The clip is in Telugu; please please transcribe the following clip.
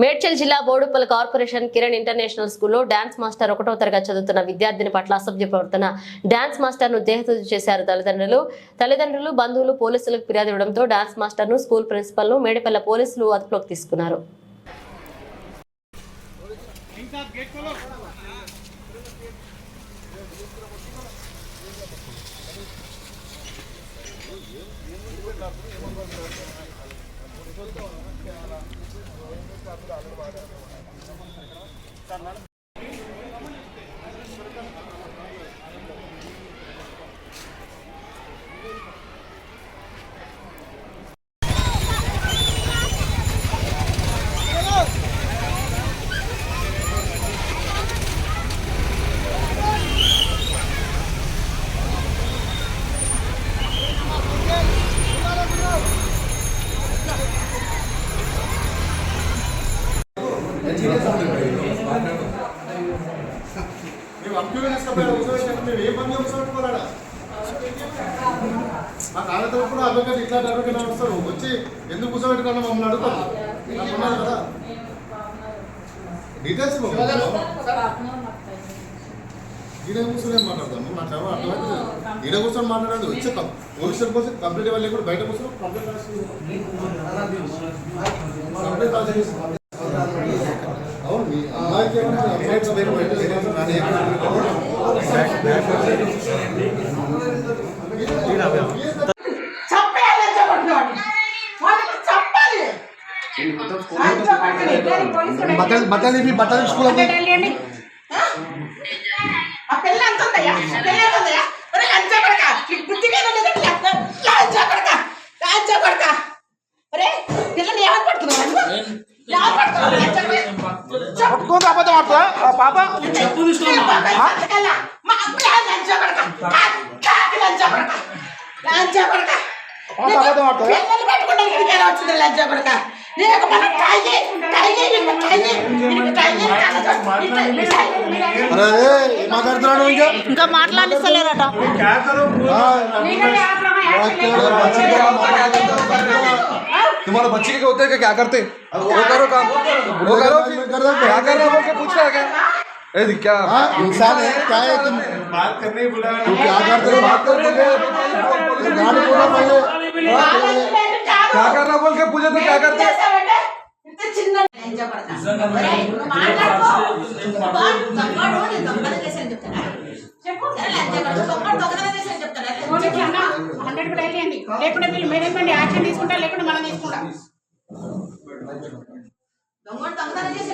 మేడ్చల్ జిల్లా బోడుపల్ కార్పొరేషన్ కిరణ్ ఇంటర్నేషనల్ స్కూల్లో డాన్స్ మాస్టర్ ఒకటో తరగతి చదువుతున్న విద్యార్థిని పట్ల అసభ్య ప్రవర్తన. డాన్స్ మాస్టర్ను దేహతుది చేశారు తల్లిదండ్రులు. తల్లిదండ్రులు బంధువులు పోలీసులకు ఫిర్యాదు ఇవ్వడంతో డాన్స్ మాస్టర్ను స్కూల్ ప్రిన్సిపల్ను మేడిపల్ల పోలీసులు అదుపులోకి తీసుకున్నారు. ചാർജ് ആളുകൾ വളരെ അധികം మేము అంప్యూగా తీసుకపోయాడు మేము ఏ పని కూర్చోబెట్టుకోవాలా మా కాళ్ళతో కూడా అడ్వకేట్ ఇట్లా అడ్వకేట్ వస్తారు వచ్చి ఎందుకు కూర్చోబెట్టుకున్నా మమ్మల్ని అడుగుతారు కదా డీటెయిల్స్ ఈడ కూర్చొని ఏం నాకు ఎవరు అర్థమైతే ఈడ కూర్చొని మాట్లాడాలి వచ్చి పోలీసుల కోసం కంప్లీట్ ఇవ్వాలి కూడా బయట కూర్చొని కంప్లీట్ కంప్లీట్ బట్టలు బట్టలు ఇవి బట్టలు స్కూల్ పిల్ల ఎంత ఉందయ్యా? పిల్ల ఎంత ఉందయ్యా? ఒరే లంచా కొడకా, నీకు బుద్ధి మీద లేదా? లంచా- లంచా కొడకా, లంచా కొడకా. ఒరే, పిల్లని ఏమని పడుతున్నావు? ఏమని పడుతున్నావు? ఆడుతుందా? ఆ పాప. నీకు మన మాట్లాడుతున్నాడు ఇంకా? ఇంకా మాట్లాడిస్తలేరట. तुम्हारा बच्चे के होते हैं क्या करते वो करो काम वो करो फिर क्या कर रहे हो बोल के पूछ रहा है क्या ए दी क्या हाँ, इंसान है क्या है तुम बात करने ही बुलाया तू क्या करते हो बात कर बोले गाड़ी बोला पहले क्या कर रहा बोल के पूछे तो क्या करते ఇంత చిన్న కూడా వెళ్ళండి లేకుంటే వీళ్ళు మేనేజ్మెంట్ యాక్షన్ తీసుకుంటారు లేకుంటే మనం తీసుకుంటాం. చేశాను